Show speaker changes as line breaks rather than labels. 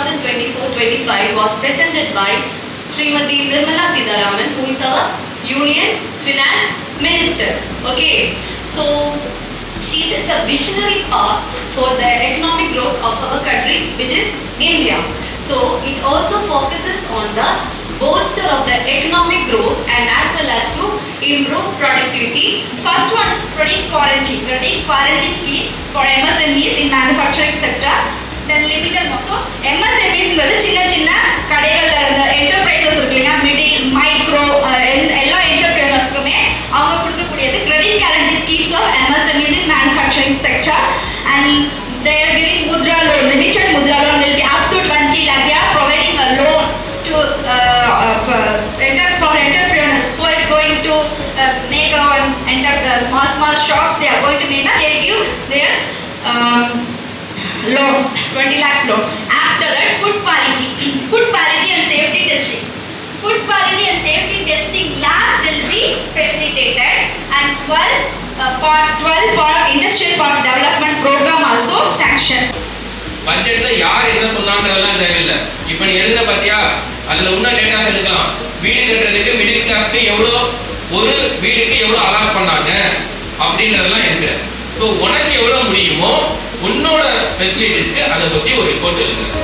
2024-25 was presented by Srimati Nirmala Sitharaman, who is our Union Finance Minister. Okay, so she sets a visionary path for the economic growth of our country, which is India. So it also focuses on the bolster of the economic growth and as well as to improve productivity.
First one is credit guarantee. Credit guarantee schemes for MSMEs in manufacturing sector Then limited also MSMEs ங்கிறது சின்ன சின்ன கடைகள்ல இருந்த enterprises இருக்கு இல்லையா middle micro எல்லா என்டர்பிரைனர்ஸ்க்குமே அவங்க கொடுக்கக்கூடியது credit guarantee schemes of MSMEs in manufacturing sector and they are giving mudra loan limited mudra loan will be up to 20 lakh they are providing a loan to uh, uh, enter, for entrepreneurs who is going to uh, make a enter uh, small small shops loan 20 lakhs loan after that food quality food quality and safety testing food quality and safety testing lab will be facilitated and 12 uh, park 12 park industrial park development program also sanctioned
பட்ஜெட்ல யார் என்ன சொன்னாங்கிறதெல்லாம் தேவையில்லை இப்போ நீ எழுதுற பார்த்தியா அதுல இன்னும் டேட்டாஸ் எடுக்கலாம் வீடு கட்டுறதுக்கு மிடில் கிளாஸ்க்கு எவ்வளோ ஒரு வீடுக்கு எவ்வளோ அலாட் பண்ணாங்க அப்படின்றதெல்லாம் இருக்கு ஸோ உனக்கு எவ்வளோ முடியுமோ உன்னோட ஃபெசிலிட்டிஸ்க்கு அதை பற்றி ஒரு ரிப்போர்ட் எழுதுங்க.